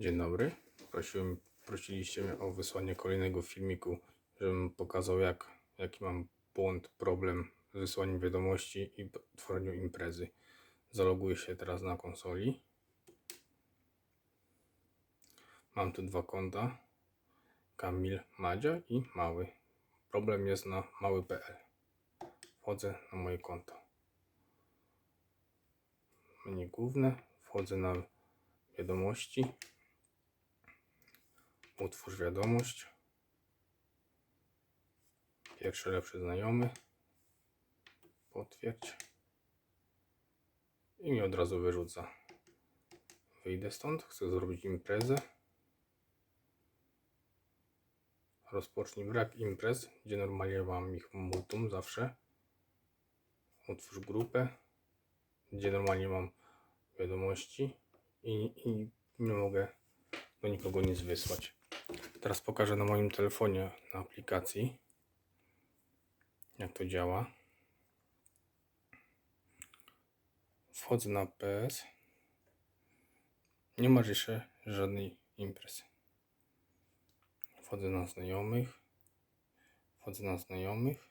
Dzień dobry. Prosiłem, prosiliście mnie o wysłanie kolejnego filmiku, żebym pokazał jak, jaki mam błąd, problem z wysłaniem wiadomości i tworzeniu imprezy. Zaloguję się teraz na konsoli. Mam tu dwa konta. Kamil Madzia i Mały. Problem jest na mały.pl. Wchodzę na moje konto. Menu główne. Wchodzę na wiadomości. Utwórz wiadomość. Pierwszy lepszy znajomy. Potwierdź. I mi od razu wyrzuca. Wyjdę stąd. Chcę zrobić imprezę. Rozpocznij brak imprez, gdzie normalnie mam ich multum zawsze. Utwórz grupę, gdzie normalnie mam wiadomości i, i nie mogę do nikogo nic wysłać. Teraz pokażę na moim telefonie na aplikacji, jak to działa. Wchodzę na PS. Nie ma jeszcze żadnej imprezy. Wchodzę na znajomych. Wchodzę na znajomych.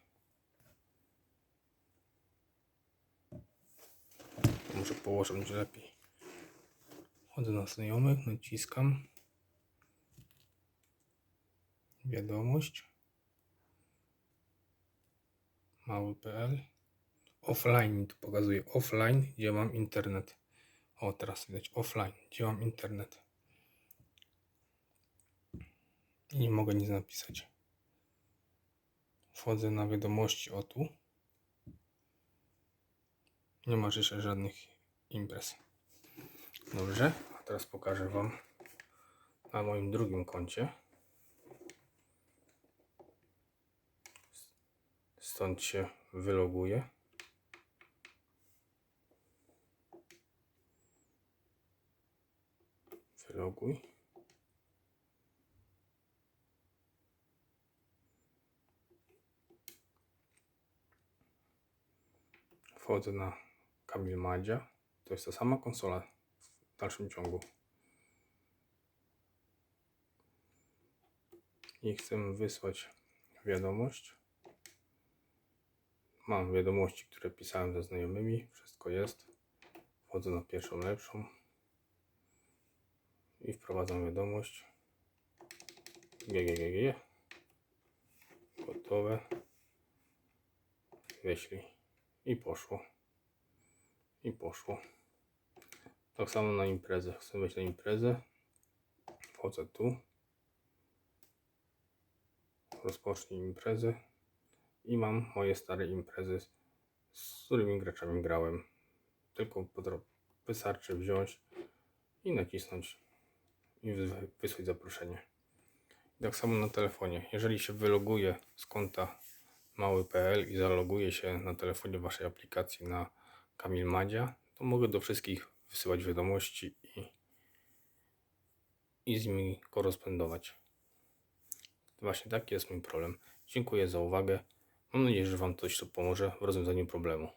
Muszę położyć lepiej. Wchodzę na znajomych, naciskam. Wiadomość. Mały.pl Offline tu pokazuje. Offline, gdzie mam internet. O, teraz widać. Offline, gdzie mam internet. I nie mogę nic napisać. Wchodzę na wiadomości o tu. Nie masz jeszcze żadnych imprez. Dobrze, a teraz pokażę Wam na moim drugim koncie. Stąd się wyloguję. Wyloguj. Wchodzę na Kamil Madzia. To jest ta sama konsola w dalszym ciągu. I chcę wysłać wiadomość. Mam wiadomości, które pisałem ze znajomymi. Wszystko jest. Wchodzę na pierwszą lepszą. I wprowadzam wiadomość. GGGG. Gotowe. Wyślij. I poszło. I poszło. Tak samo na imprezę. Chcę wejść na imprezę. Wchodzę tu. Rozpocznij imprezę. I mam moje stare imprezy, z którymi graczami grałem. Tylko wystarczy wziąć i nacisnąć i wy- wysłać zaproszenie. Tak samo na telefonie. Jeżeli się wyloguje z konta mały.pl i zaloguję się na telefonie waszej aplikacji na Kamil Madzia, to mogę do wszystkich wysyłać wiadomości i, i z nimi korespondować. Właśnie taki jest mój problem. Dziękuję za uwagę. Mam nadzieję, że Wam coś to pomoże w rozwiązaniu problemu.